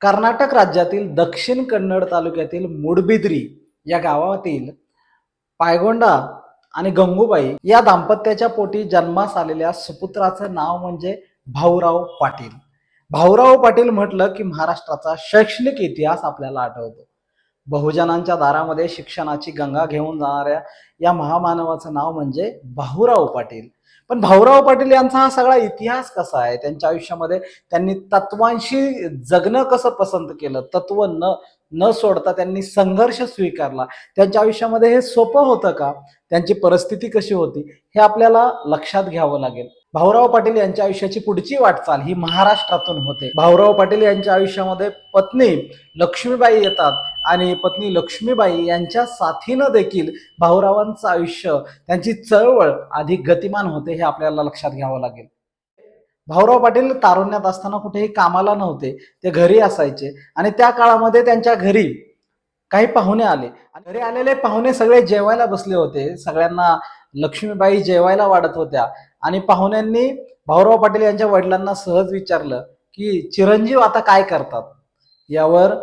कर्नाटक राज्यातील दक्षिण कन्नड तालुक्यातील मुडबिद्री या गावातील पायगोंडा आणि गंगूबाई या दाम्पत्याच्या पोटी जन्मास आलेल्या सुपुत्राचं नाव म्हणजे भाऊराव पाटील. भाऊराव पाटील म्हटलं की महाराष्ट्राचा शैक्षणिक इतिहास आपल्याला आठवतो. बहुजनांच्या दारामध्ये शिक्षणाची गंगा घेऊन जाणाऱ्या या महामानवाचं नाव म्हणजे भाऊराव पाटील. पण भाऊराव पाटील यांचा हा सगळा इतिहास कसा आहे? त्यांच्या आयुष्यामध्ये त्यांनी तत्वांशी जगणं कसं पसंत केलं? तत्व न न सोडता त्यांनी संघर्ष स्वीकारला. त्यांच्या आयुष्यामध्ये हे सोपं होतं का? त्यांची परिस्थिती कशी होती? हे आपल्याला लक्षात घ्यावं लागेल. भाऊराव पाटील यांच्या आयुष्याची पुढची वाटचाल ही महाराष्ट्रातून होते. भाऊराव पाटील यांच्या आयुष्यामध्ये पत्नी लक्ष्मीबाई येतात. आणि पत्नी लक्ष्मीबाई यांच्या साथीनं देखील भाऊरावांचं आयुष्य त्यांची चळवळ अधिक गतिमान होते हे आपल्याला लक्षात घ्यावं लागेल. भाऊराव पाटील तारुण्यात असताना कुठेही कामाला नव्हते ते घरी असायचे आणि त्या काळामध्ये त्यांच्या घरी काही पाहुणे आले. घरी आलेले पाहुणे सगळे जेवायला बसले होते सगळ्यांना लक्ष्मीबाई जेवायला वाढत होत्या आणि पाहुण्यांनी भाऊराव पाटील यांच्या वडिलांना सहज विचारलं की चिरंजीव आता काय करतात? यावर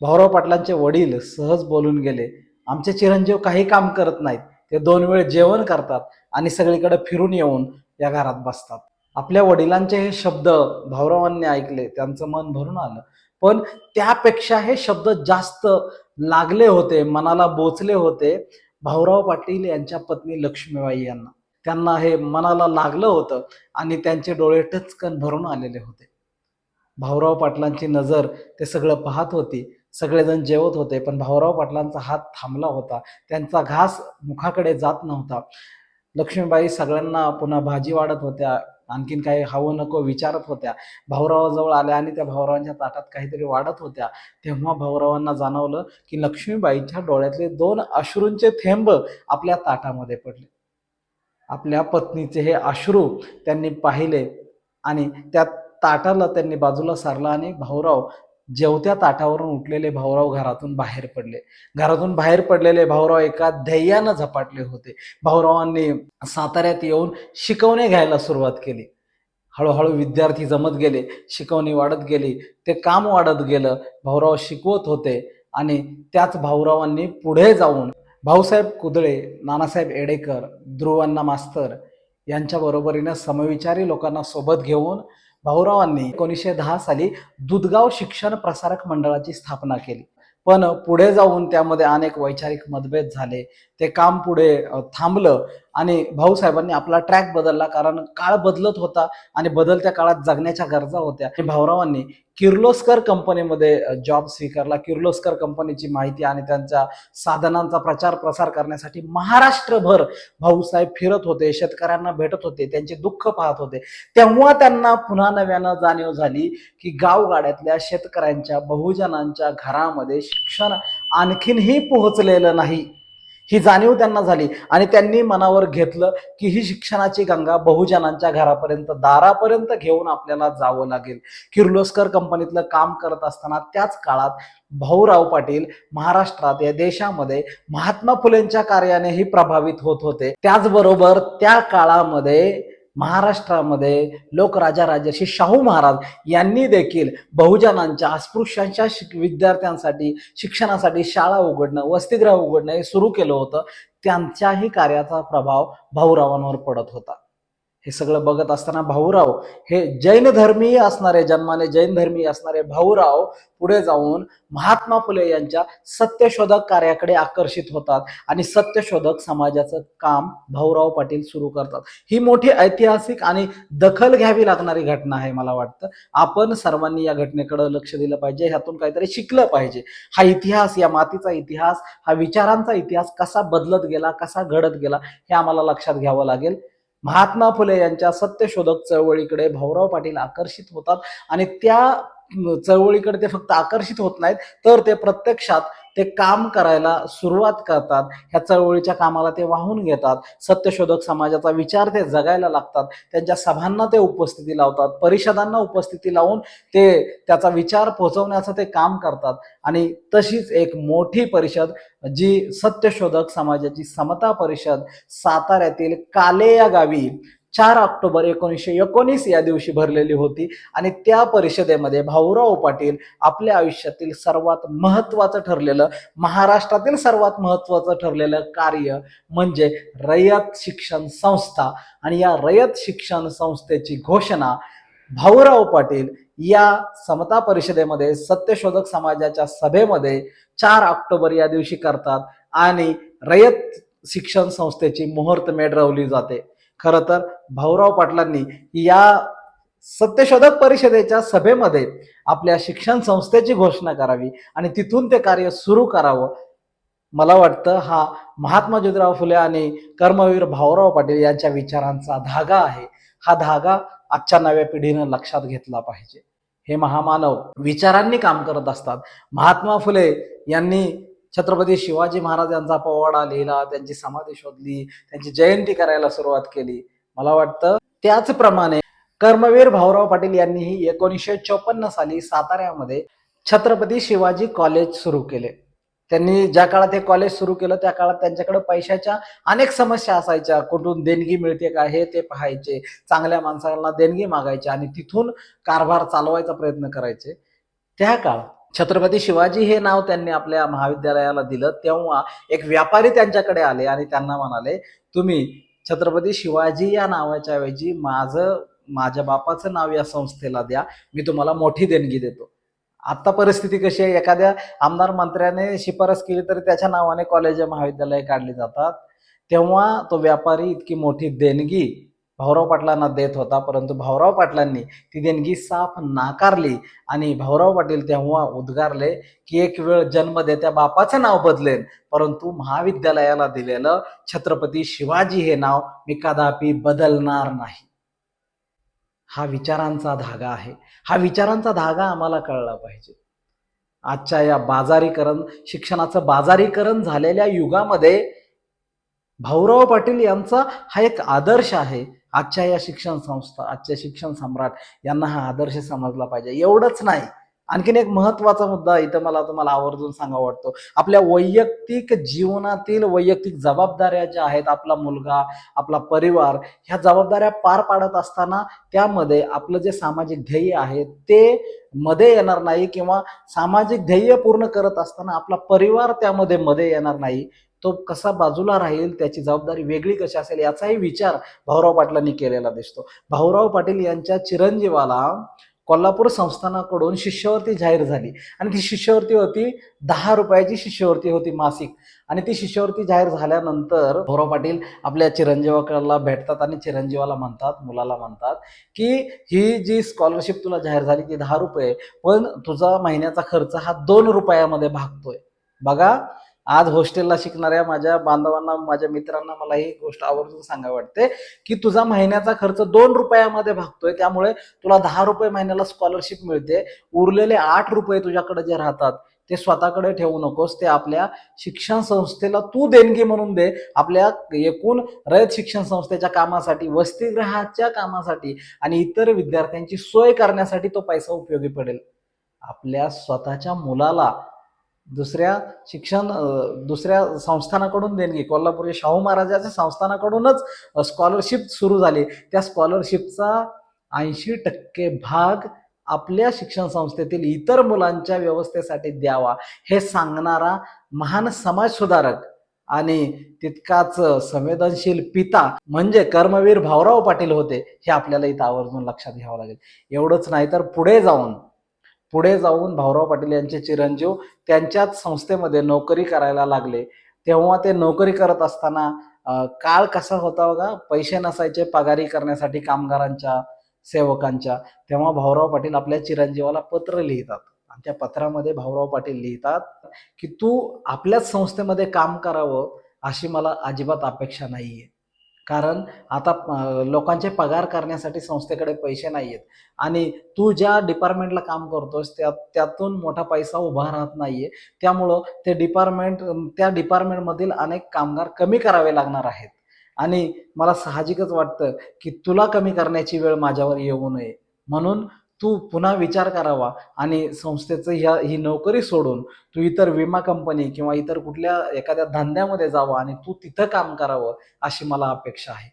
भाऊराव पाटलांचे वडील सहज बोलून गेले. आमचे चिरंजीव काही काम करत नाहीत. ते दोन वेळ जेवण करतात आणि सगळीकडे फिरून येऊन या घरात बसतात. आपल्या वडिलांचे हे शब्द भाऊरावांनी ऐकले त्यांचं मन भरून आलं. पण त्यापेक्षा हे शब्द जास्त लागले होते मनाला बोचले होते भाऊराव पाटील यांच्या पत्नी लक्ष्मीबाई यांना. त्यांना हे मनाला लागलं होतं आणि त्यांचे डोळे टचकन भरून आलेले होते. भाऊराव पाटलांची नजर ते सगळं पाहत होती. सगळेजण जेवत होते पण भाऊराव पाटलांचा हात थांबला होता. त्यांचा घास मुखाकडे जात नव्हता. लक्ष्मीबाई सगळ्यांना पुन्हा भाजी वाढत होत्या. आणखीन काही हवं नको विचारत होत्या. भाऊरावाजवळ आल्या आणि त्या भाऊरावांच्या ताटात काहीतरी वाढत होत्या. तेव्हा भाऊरावांना जाणवलं की लक्ष्मीबाईच्या डोळ्यातले दोन अश्रूंचे थेंब आपल्या ताटामध्ये पडले. आपल्या पत्नीचे हे अश्रू त्यांनी पाहिले आणि त्या ताटाला त्यांनी बाजूला सारला आणि भाऊराव जेवत्या ताटावरून उठलेले भाऊराव घरातून बाहेर पडले. घरातून बाहेर पडलेले भाऊराव एका ध्येयानं झपाटले होते. भाऊरावांनी साताऱ्यात येऊन शिकवणे घ्यायला सुरुवात केली. हळूहळू विद्यार्थी जमत गेले शिकवणी वाढत गेली ते काम वाढत गेलं भाऊराव शिकवत होते आणि त्याच भाऊरावांनी पुढे जाऊन भाऊसाहेब कुदळे नानासाहेब एडेकर ध्रुवांना मास्तर यांच्या बरोबरीनं समविचारी लोकांना सोबत घेऊन भाऊरावांनी एकोणीसशे दहा साली दुधगाव शिक्षण प्रसारक मंडळाची स्थापना केली. पण पुढे जाऊन त्यामध्ये अनेक वैचारिक मतभेद झाले. ते काम पुढे थांबलं. आणि भाऊसाहेबांनी आपला ट्रॅक बदलला कारण काळ बदलत होता आणि बदलत्या काळात जगण्याच्या गरजा होत्या. आणि भाऊरावांनी किर्लोस्कर कंपनीमध्ये जॉब स्वीकारला. किर्लोस्कर कंपनीची माहिती आणि त्यांच्या साधनांचा प्रचार प्रसार करण्यासाठी महाराष्ट्रभर भाऊसाहेब फिरत होते शेतकऱ्यांना भेटत होते त्यांचे दुःख पाहत होते. तेव्हा त्यांना पुन्हा नव्यानं जाणीव झाली की गावगाड्यातल्या शेतकऱ्यांच्या बहुजनांच्या घरामध्ये शिक्षण आणखीनही पोहोचलेलं नाही. ही जाणीव त्यांना झाली. आणि त्यांनी मनावर घेतलं की ही शिक्षणाची गंगा बहुजनांच्या घरापर्यंत दारापर्यंत घेऊन आपल्याला जावं लागेल. किर्लोस्कर कंपनीतलं काम करत असताना त्याच काळात भाऊराव पाटील महाराष्ट्रात या देशामध्ये महात्मा फुलेंच्या कार्यानेही प्रभावित होत होते. त्याचबरोबर त्या काळामध्ये महाराष्ट्रामध्ये लोकराजा राजर्षी शाहू महाराज यांनी देखील बहुजनांच्या अस्पृश्यांच्या शिक विद्यार्थ्यांसाठी शिक्षणासाठी शाळा उघडणं वसतिगृह उघडणं हे सुरू केलं होतं. त्यांच्याही कार्याचा प्रभाव भाऊरावांवर पडत होता. हे सगळं बघत असताना भाऊराव हे जैन धर्मीय असणारे जन्माने जैन धर्मीय असणारे भाऊराव पुढे जाऊन महात्मा फुले यांच्या सत्यशोधक कार्याकडे आकर्षित होतात आणि सत्यशोधक समाजाचं काम भाऊराव पाटील सुरू करतात. ही मोठी ऐतिहासिक आणि दखल घ्यावी लागणारी घटना आहे मला वाटतं. आपण सर्वांनी या घटनेकडे लक्ष दिलं पाहिजे ह्यातून काहीतरी शिकलं पाहिजे. हा इतिहास या मातीचा इतिहास हा विचारांचा इतिहास कसा बदलत गेला कसा घडत गेला हे आम्हाला लक्षात घ्यावं लागेल. महात्मा फुले यांच्या सत्यशोधक चळवळीकडे भाऊराव पाटील आकर्षित होतात. आणि त्या चळवळीकडे ते फक्त आकर्षित होत नाहीत तर ते प्रत्यक्षात ते काम करायला सुरुवात करतात ह्या चळवळीच्या कामाला ते वाहून घेतात सत्यशोधक समाजाचा विचार ते जगायला लागतात त्यांच्या सभांना ते उपस्थिती लावतात परिषदांना उपस्थिती लावून ते त्याचा विचार पोहोचवण्याचं ते काम करतात. आणि तशीच एक मोठी परिषद जी सत्यशोधक समाजाची समता परिषद साताऱ्यातील काले या गावी चार ऑक्टोबर एकोणीसशे एकोणीस या दिवशी भरलेली होती. आणि त्या परिषदेमध्ये भाऊराव पाटील आपल्या आयुष्यातील सर्वात महत्वाचं ठरलेलं महाराष्ट्रातील सर्वात महत्वाचं ठरलेलं कार्य म्हणजे रयत शिक्षण संस्था. आणि या रयत शिक्षण संस्थेची घोषणा भाऊराव पाटील या समता परिषदेमध्ये सत्यशोधक समाजाच्या सभेमध्ये चार ऑक्टोबर या दिवशी करतात. आणि रयत शिक्षण संस्थेची मुहूर्तमेढ रवली जाते. खरं तर भाऊराव पाटलांनी या सत्यशोधक परिषदेच्या सभेमध्ये आपल्या शिक्षण संस्थेची घोषणा करावी आणि तिथून ते कार्य सुरू करावं. मला वाटतं हा महात्मा ज्योतिराव फुले आणि कर्मवीर भाऊराव पाटील यांच्या विचारांचा धागा आहे. हा धागा आजच्या नव्या पिढीनं लक्षात घेतला पाहिजे. हे महामानव विचारांनी काम करत असतात. महात्मा फुले यांनी छत्रपती शिवाजी महाराज यांचा पोवाडा लिहिला त्यांची समाधी शोधली त्यांची जयंती करायला सुरुवात केली. मला वाटतं त्याचप्रमाणे कर्मवीर भाऊराव पाटील यांनीही एकोणीसशे चोपन्न साली साताऱ्यामध्ये छत्रपती शिवाजी कॉलेज सुरू केले. त्यांनी ज्या काळात हे कॉलेज सुरू केलं त्या काळात त्यांच्याकडे पैशाच्या अनेक समस्या असायच्या. कुठून देणगी मिळते का हे ते पाहायचे. चांगल्या माणसांना देणगी मागायचे आणि तिथून कारभार चालवायचा प्रयत्न करायचे. त्या काळात छत्रपती शिवाजी हे नाव त्यांनी आपल्या महाविद्यालयाला दिलं. तेव्हा एक व्यापारी त्यांच्याकडे आले आणि त्यांना म्हणाले तुम्ही छत्रपती शिवाजी या नावाच्या ऐवजी माझं माझ्या बापाचं नाव या संस्थेला द्या. मी तुम्हाला मोठी देणगी देतो. आत्ता परिस्थिती कशी आहे? एखाद्या आमदार मंत्र्याने शिफारस केली तरी त्याच्या नावाने कॉलेज महाविद्यालय काढली जातात. तेव्हा तो व्यापारी इतकी मोठी देणगी भाऊराव पाटलांना देत होता परंतु भाऊराव पाटलांनी ती देणगी साफ नाकारली आणि भाऊराव पाटील तेव्हा उद्गारले की एक वेळ जन्म देत्या बापाचं नाव बदलेन. परंतु महाविद्यालयाला दिलेलं छत्रपती शिवाजी हे नाव मी कदापि बदलणार नाही. हा विचारांचा धागा आहे. हा विचारांचा धागा आम्हाला कळला पाहिजे. आजच्या या बाजारीकरण शिक्षणाचं बाजारीकरण झालेल्या युगामध्ये भाऊराव पाटील यांचा हा एक आदर्श आहे. आजच्या या शिक्षण संस्था आजच्या शिक्षण सम्राट यांना हा आदर्श समजला पाहिजे. एवढंच नाही. आणखीन एक महत्त्वाचा मुद्दा इथं मला तुम्हाला आवर्जून सांगा वाटतो. आपल्या वैयक्तिक जीवनातील वैयक्तिक जबाबदाऱ्या ज्या आहेत आपला मुलगा आपला परिवार ह्या जबाबदाऱ्या पार पाडत असताना त्यामध्ये आपलं जे सामाजिक ध्येय आहे ते मध्ये येणार नाही किंवा सामाजिक ध्येय पूर्ण करत असताना आपला परिवार त्यामध्ये मध्ये येणार नाही. तो कसा बाजूला राहील त्याची जबाबदारी वेगळी कशी असेल याचाही विचार भाऊराव पाटलांनी केलेला दिसतो. भाऊराव पाटील यांच्या चिरंजीवाला कोल्हापूर संस्थानाकडून शिष्यवृत्ती जाहीर झाली. आणि ती शिष्यवृत्ती होती दहा रुपयाची शिष्यवृत्ती होती मासिक. आणि ती शिष्यवृत्ती जाहीर झाल्यानंतर भाऊराव पाटील आपल्या चिरंजीवाकडला भेटतात आणि चिरंजीवाला म्हणतात मुलाला म्हणतात की ही जी स्कॉलरशिप तुला जाहीर झाली ती दहा रुपये पण तुझा महिन्याचा खर्च हा दोन रुपयामध्ये भागतोय. बघा आज हॉस्टेलला शिकणाऱ्या माझ्या बांधवांना माझ्या मित्रांना मला ही गोष्ट आवर्जून सांगा वाटते की तुझा महिन्याचा खर्च दोन रुपयामध्ये भागतोय. त्यामुळे तुला दहा रुपये महिन्याला स्कॉलरशिप मिळते. उरलेले आठ रुपये तुझ्याकडे जे राहतात ते स्वतःकडे ठेवू नकोस. ते आपल्या शिक्षण संस्थेला तू देणगी म्हणून दे. आपल्या एकूण रयत शिक्षण संस्थेच्या कामासाठी वसतिगृहाच्या कामासाठी आणि इतर विद्यार्थ्यांची सोय करण्यासाठी तो पैसा उपयोगी पडेल. आपल्या स्वतःच्या मुलाला दुसऱ्या शिक्षण दुसऱ्या संस्थानाकडून देणगी. कोल्हापूरच्या शाहू महाराजाच्या संस्थानाकडूनच स्कॉलरशिप सुरू झाली. त्या स्कॉलरशिपचा ऐंशी टक्के भाग आपल्या शिक्षण संस्थेतील इतर मुलांच्या व्यवस्थेसाठी द्यावा. हे सांगणारा महान समाजसुधारक आणि तितकाच संवेदनशील पिता म्हणजे कर्मवीर भाऊराव पाटील होते हे आपल्याला इथं आवर्जून लक्षात घ्यावं लागेल. एवढंच नाही तर पुढे जाऊन पुढे जाऊन भाऊराव पाटील यांचे चिरंजीव त्यांच्याच संस्थेमध्ये नोकरी करायला लागले. तेव्हा ते नोकरी करत असताना काळ कसा होता बघा? पैसे नसायचे पगारी करण्यासाठी कामगारांच्या सेवकांच्या. तेव्हा भाऊराव पाटील आपल्या चिरंजीवाला पत्र लिहितात. आणि त्या पत्रामध्ये भाऊराव पाटील लिहितात की तू आपल्याच संस्थेमध्ये काम करावं अशी मला अजिबात अपेक्षा नाहीये. कारण आता लोकांचे पगार करण्यासाठी संस्थेकडे पैसे नाही आहेत आणि तू ज्या डिपार्टमेंटला काम करतोस त्या त्यातून मोठा पैसा उभा राहत नाहीये. त्यामुळं ते डिपार्टमेंट त्या डिपार्टमेंटमधील अनेक कामगार कमी करावे लागणार आहेत. आणि मला साहजिकच वाटतं की तुला कमी करण्याची वेळ माझ्यावर येऊ नये. म्हणून तू पुन्हा विचार करावा आणि संस्थेचं ह्या ही नोकरी सोडून तू इतर विमा कंपनी किंवा इतर कुठल्या एखाद्या धंद्यामध्ये जावं आणि तू तिथं काम करावं अशी मला अपेक्षा आहे.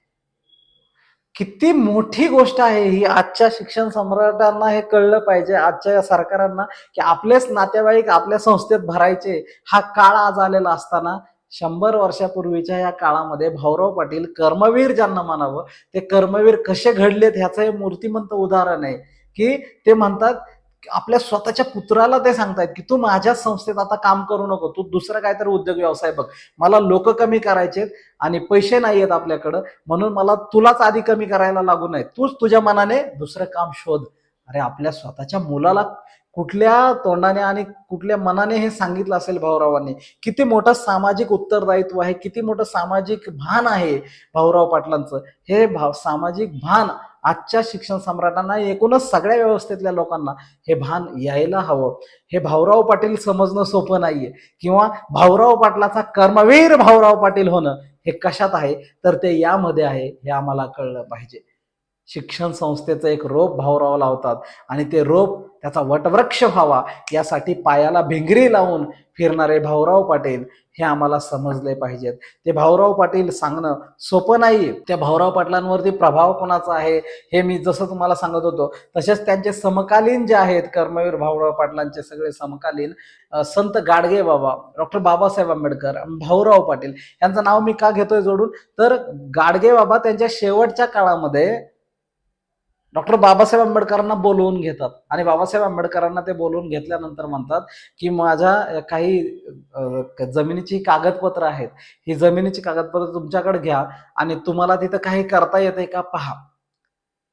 किती मोठी गोष्ट आहे ही. आजच्या शिक्षण सम्राटांना हे कळलं पाहिजे. आजच्या या सरकारांना की आपलेच नातेवाईक आपल्या संस्थेत भरायचे हा काळ आज आलेला असताना शंभर वर्षापूर्वीच्या या काळामध्ये भाऊराव पाटील कर्मवीर ज्यांना म्हणावं ते कर्मवीर कसे घडलेत ह्याचं हे मूर्तिमंत उदाहरण आहे. की ते म्हणतात आपल्या स्वतःच्या पुत्राला ते सांगतायत की तू माझ्याच संस्थेत आता काम करू नको तू दुसरं काहीतरी उद्योग व्यवसाय बघ. मला लोक कमी करायचेत आणि पैसे नाही आहेत आपल्याकडं म्हणून मला तुलाच आधी कमी करायला लागू नये. तूच तुझ्या मनाने दुसरं काम शोध. अरे आपल्या स्वतःच्या मुलाला कुठल्या तोंडाने आणि कुठल्या मनाने हे सांगितलं असेल भाऊरावांनी? किती मोठं सामाजिक उत्तरदायित्व आहे किती मोठं सामाजिक भान आहे भाऊराव पाटलांचं. हे भाव सामाजिक भान आजच्या शिक्षण सम्राटांना एकूणच सगळ्या व्यवस्थेतल्या लोकांना हे भान यायला हवं. हे भाऊराव पाटील समजणं सोपं नाहीये. किंवा भाऊराव पाटलाचा कर्मवीर भाऊराव पाटील होणं हे कशात आहे? तर ते यामध्ये आहे हे आम्हाला कळलं पाहिजे. शिक्षण संस्थेचं एक रोप भाऊराव लावतात आणि ते रोप त्याचा वटवृक्ष व्हावा यासाठी पायाला भिंगरी लावून फिरणारे भाऊराव पाटील हे आम्हाला समजले पाहिजेत. ते भाऊराव पाटील सांगणं सोपं नाही. त्या भाऊराव पाटलांवरती प्रभाव कोणाचा आहे हे मी जसं तुम्हाला सांगत होतो तसेच त्यांचे समकालीन जे आहेत कर्मवीर भाऊराव पाटलांचे सगळे समकालीन संत गाडगे बाबा डॉक्टर बाबासाहेब आंबेडकर भाऊराव पाटील यांचं नाव मी का घेतोय जोडून? तर गाडगे बाबा त्यांच्या शेवटच्या काळामध्ये डॉक्टर बाबासाहेब आंबेडकरांना बोलवून घेतात. आणि बाबासाहेब आंबेडकरांना ते बोलवून घेतल्यानंतर म्हणतात की माझ्या काही जमिनीची कागदपत्र आहेत. ही जमिनीची कागदपत्र तुमच्याकडे घ्या आणि तुम्हाला तिथं काही करता येते का पहा.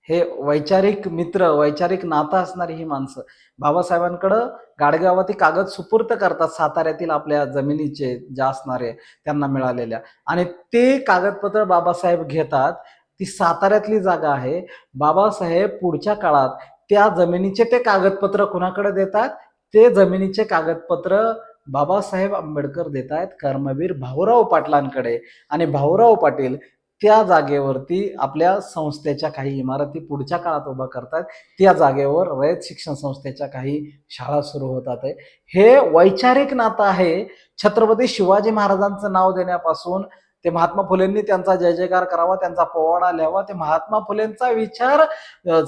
हे वैचारिक मित्र वैचारिक नातं असणारी ही माणसं बाबासाहेबांकडं गाडगावाती ती कागद सुपूर्त करतात साताऱ्यातील आपल्या जमिनीचे ज्या असणारे त्यांना मिळालेल्या. आणि ते कागदपत्र बाबासाहेब घेतात ती साताऱ्यातली जागा आहे. बाबासाहेब पुढच्या काळात त्या जमिनीचे ते कागदपत्र कुणाकडे देतात? ते जमिनीचे कागदपत्र बाबासाहेब आंबेडकर देत आहेत कर्मवीर भाऊराव पाटलांकडे. आणि भाऊराव पाटील त्या जागेवरती आपल्या संस्थेच्या काही इमारती पुढच्या काळात उभा करतात त्या जागेवर रयत शिक्षण संस्थेच्या काही शाळा सुरू होतात आहे. हे वैचारिक नातं आहे. छत्रपती शिवाजी महाराजांचं नाव देण्यापासून ते महात्मा फुलेंनी त्यांचा जय जयकार करावा त्यांचा पोवाडा लिहावा. ते महात्मा फुलेंचा विचार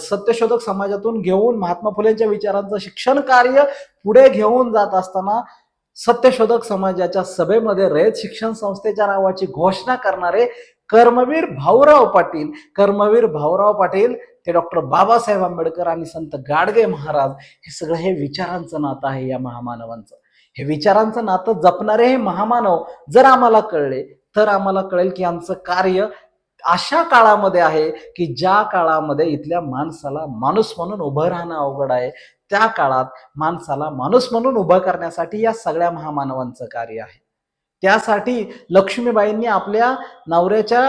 सत्यशोधक समाजातून घेऊन महात्मा फुलेंच्या विचारांचं शिक्षण कार्य पुढे घेऊन जात असताना सत्यशोधक समाजाच्या सभेमध्ये रयत शिक्षण संस्थेच्या नावाची घोषणा करणारे कर्मवीर भाऊराव पाटील कर्मवीर भाऊराव पाटील ते डॉक्टर बाबासाहेब आंबेडकर आणि संत गाडगे महाराज हे सगळं हे विचारांचं नातं आहे या महामानवांचं. हे विचारांचं नातं जपणारे हे महामानव जर आम्हाला कळले तर आम्हाला कळेल की यांचं कार्य अशा काळामध्ये आहे की ज्या काळामध्ये इथल्या माणसाला माणूस म्हणून उभं राहणं अवघड आहे त्या काळात माणसाला माणूस म्हणून उभं करण्यासाठी या सगळ्या महामानवांचं कार्य आहे. त्यासाठी लक्ष्मीबाईंनी आपल्या नवऱ्याच्या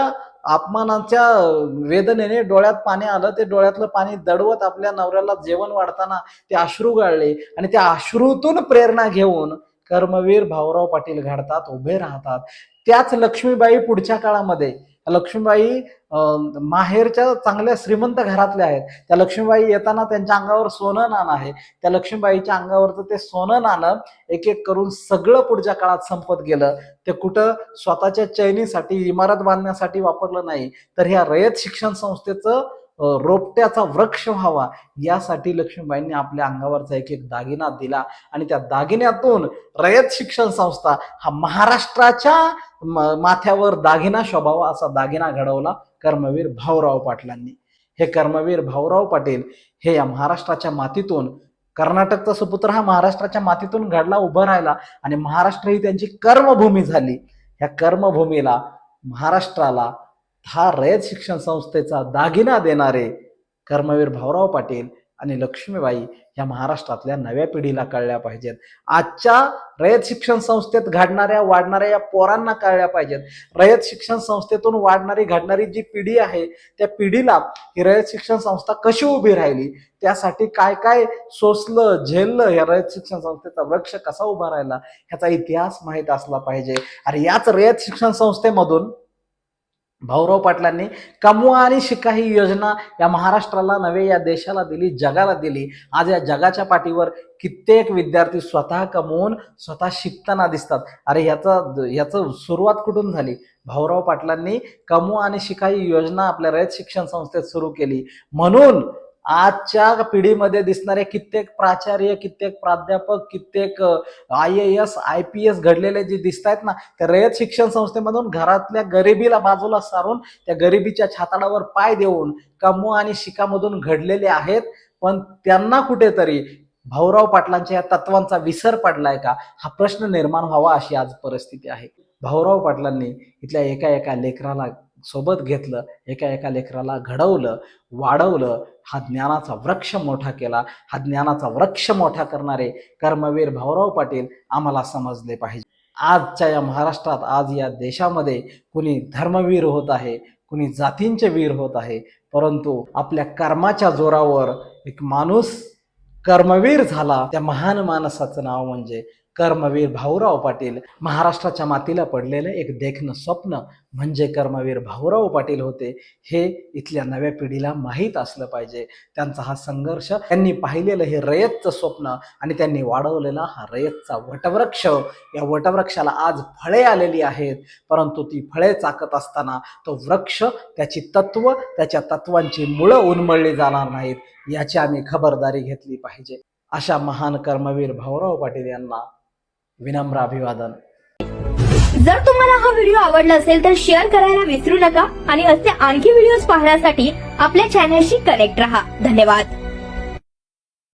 अपमानाच्या वेदनेने डोळ्यात पाणी आलं ते डोळ्यातलं पाणी दडवत आपल्या नवऱ्याला जेवण वाढताना ते अश्रू गाळले आणि त्या अश्रूतून प्रेरणा घेऊन कर्मवीर भाऊराव पाटील घडतात उभे राहतात. त्याच लक्ष्मीबाई पुढच्या काळामध्ये. लक्ष्मीबाई माहेरच्या चांगल्या श्रीमंत घरातल्या आहेत. त्या लक्ष्मीबाई येताना त्यांच्या अंगावर सोनं नाणं आहे. त्या लक्ष्मीबाईच्या अंगावरचं ते सोनं नाणं एक एक करून सगळं पुढच्या काळात संपत गेलं. ते कुठं स्वतःच्या चैनीसाठी इमारत बांधण्यासाठी वापरलं नाही. तर ह्या रयत शिक्षण संस्थेचं रोपट्याचा वृक्ष व्हावा यासाठी लक्ष्मीबाईंनी आपल्या अंगावरचा एक एक दागिना दिला. आणि त्या दागिन्यातून रयत शिक्षण संस्था हा महाराष्ट्राच्या माथ्यावर दागिना शोभावा असा दागिना घडवला कर्मवीर भाऊराव पाटलांनी. हे कर्मवीर भाऊराव पाटील हे या महाराष्ट्राच्या मातीतून कर्नाटकचा सुपुत्र हा महाराष्ट्राच्या मातीतून घडला उभा राहिला आणि महाराष्ट्र ही त्यांची कर्मभूमी झाली. ह्या कर्मभूमीला महाराष्ट्राला हा रयत शिक्षण संस्थेचा दागिना देणारे कर्मवीर भाऊराव पाटील आणि लक्ष्मीबाई या महाराष्ट्रातल्या नव्या पिढीला कळल्या पाहिजेत. आजच्या रयत शिक्षण संस्थेत घडणाऱ्या वाढणाऱ्या या पोरांना कळल्या पाहिजेत. रयत शिक्षण संस्थेतून वाढणारी घडणारी जी पिढी आहे त्या पिढीला ही रयत शिक्षण संस्था कशी उभी राहिली? त्यासाठी काय काय सोसलं झेललं या रयत शिक्षण संस्थेचा वृक्ष कसा उभा राहिला? ह्याचा इतिहास माहीत असला पाहिजे. आणि याच रयत शिक्षण संस्थेमधून भाऊराव पाटलांनी कमवा आणि शिका ही योजना या महाराष्ट्राला नव्हे या देशाला दिली जगाला दिली. आज या जगाच्या पाठीवर कित्येक विद्यार्थी स्वतः कमवून स्वतः शिकताना दिसतात. अरे याचा याचं सुरुवात कुठून झाली? भाऊराव पाटलांनी कमवा आणि शिका ही योजना आपल्या रयत शिक्षण संस्थेत सुरू केली. म्हणून आजच्या पिढीमध्ये दिसणारे कित्येक प्राचार्य कित्येक प्राध्यापक कित्येक I A S I P S घडलेले जे दिसत आहेत ना त्या रयत शिक्षण संस्थेमधून घरातल्या गरिबीला बाजूला सारून त्या गरिबीच्या छाताडावर पाय देऊन कमवा आणि शिकामधून घडलेले आहेत. पण त्यांना कुठेतरी भाऊराव पाटलांच्या या तत्वांचा विसर पडलाय का? हा प्रश्न निर्माण व्हावा अशी आज परिस्थिती आहे. भाऊराव पाटलांनी इथल्या एका एका लेकराला सोबत घेतलं एका एका लेकराला घडवलं वाढवलं हा ज्ञानाचा वृक्ष मोठा केला. हा ज्ञानाचा वृक्ष मोठा करणारे कर्मवीर भाऊराव पाटील आम्हाला समजले पाहिजे. आजच्या या महाराष्ट्रात आज या देशामध्ये कुणी धर्मवीर होत आहे कुणी जातींचे वीर होत आहे परंतु आपल्या कर्माच्या जोरावर एक माणूस कर्मवीर झाला त्या महान माणसाचं नाव म्हणजे कर्मवीर भाऊराव पाटील महाराष्ट्राच्या मातीला पडलेलं एक देखणं स्वप्न म्हणजे कर्मवीर भाऊराव पाटील होते हे इथल्या नव्या पिढीला माहीत असलं पाहिजे. त्यांचा हा संघर्ष त्यांनी पाहिलेलं हे रयतचं स्वप्न आणि त्यांनी वाढवलेला हा रयतचा वटवृक्ष या वटवृक्षाला आज फळे आलेली आहेत. परंतु ती फळे चाकत असताना तो वृक्ष त्याची तत्व त्याच्या तत्वांची मुळं उन्मळली जाणार नाहीत याची आम्ही खबरदारी घेतली पाहिजे. अशा महान कर्मवीर भाऊराव पाटील यांना विनम्र अभिवादन. जर तुम्हाला हा व्हिडिओ आवडला असेल तर शेअर करायला विसरू नका आणि असे आणखी व्हिडिओज पाहण्यासाठी आपल्या चॅनलशी कनेक्ट रहा. धन्यवाद.